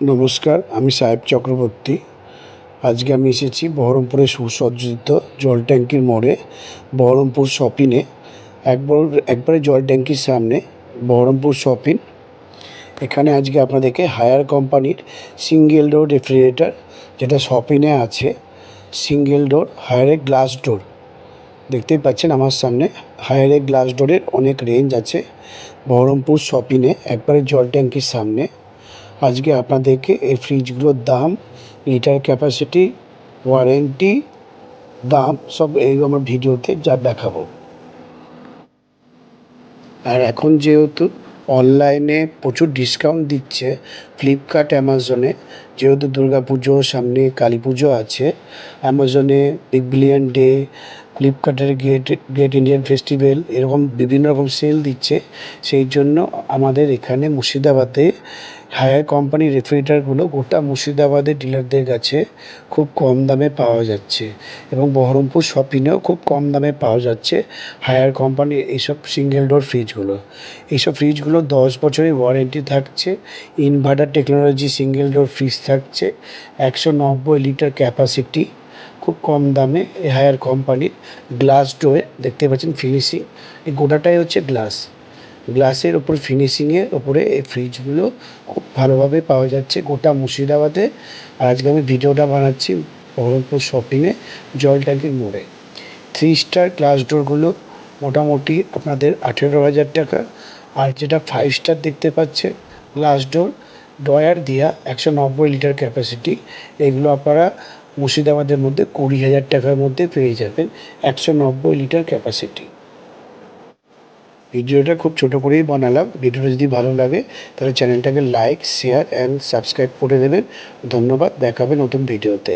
নমস্কার, আমি সাহেব চক্রবর্তী। আজকে আমি এসেছি বহরমপুরের সুসজ্জিত জল ট্যাঙ্কির মোড়ে, বহরমপুর শপিংয়ে। একবার, একবারে জল ট্যাঙ্কির সামনে বহরমপুর শপিং। এখানে আজকে আপনাদেরকে হায়ার কোম্পানির সিঙ্গেল ডোর রেফ্রিজারেটর, যেটা শপিংয়ে আছে, সিঙ্গেল ডোর, হায়ারে গ্লাস ডোর। দেখতেই পাচ্ছেন আমার সামনে হায়ারে গ্লাস ডোরের অনেক রেঞ্জ আছে বহরমপুর শপিংয়ে, একবারে জল ট্যাঙ্কির সামনে। আজকে আপনাদেরকে এই ফ্রিজগুলোর দাম লিটার ক্যাপাসিটি ওয়ারেন্টি দাম, সব এই আমার ভিডিওতে যা দেখাবো। আর এখন যেহেতু অনলাইনে প্রচুর ডিসকাউন্ট দিচ্ছে ফ্লিপকার্ট অ্যামাজনে যেহেতু দুর্গা পুজো সামনে কালী পুজো আছে অ্যামাজনে বিগ বিলিয়ন ডে ফ্লিপকার্টের গ্রেট গ্রেট ইন্ডিয়ান ফেস্টিভ্যাল এরকম বিভিন্ন রকম সেল দিচ্ছে। সেই জন্য আমাদের এখানে মুর্শিদাবাদে হায়ার কোম্পানির রেফ্রিজারেটরগুলো গোটা মুর্শিদাবাদের ডিলারদের কাছে খুব কম দামে পাওয়া যাচ্ছে এবং বহরমপুর শপিংয়েও খুব কম দামে পাওয়া যাচ্ছে হায়ার কোম্পানির এইসব সিঙ্গেল ডোর ফ্রিজগুলো এইসব ফ্রিজগুলো দশ বছরের ওয়ারেন্টি থাকছে inverter technology single door fridge থাকছে, একশো নব্বই লিটার ক্যাপাসিটি খুব কম দামে হায়ার কোম্পানির গ্লাস ডোরে দেখতে পাচ্ছেন ফিনিশিং এই গোটাটাই হচ্ছে গ্লাস। গ্লাসের ওপর ফিনিশিংয়ের ওপরে এই ফ্রিজগুলো খুব ভালোভাবে পাওয়া যাচ্ছে গোটা মুর্শিদাবাদে। আর আজকে আমি ভিডিওটা বানাচ্ছি বহরমপুর শপিংয়ে জল ট্যাঙ্কির মোড়ে। থ্রি স্টার গ্লাস ডোরগুলো মোটামুটি আপনাদের আঠেরো হাজার টাকা। আর যেটা ফাইভ স্টার দেখতে পাচ্ছে গ্লাস ডোর ডয়ার দিয়া একশো নব্বই লিটার ক্যাপাসিটি এগুলো আপনারা মুর্শিদাবাদের মধ্যে কুড়ি হাজার টাকার মধ্যে পেয়ে যাবেন একশো নব্বই লিটার ক্যাপাসিটি ভিডিওটা খুব ছোটো করেই বানালাম। ভিডিওটা যদি ভালো লাগে, তাহলে চ্যানেলটাকে লাইক শেয়ার অ্যান্ড সাবস্ক্রাইব করে দেবেন। ধন্যবাদ, দেখাবে নতুন ভিডিওতে।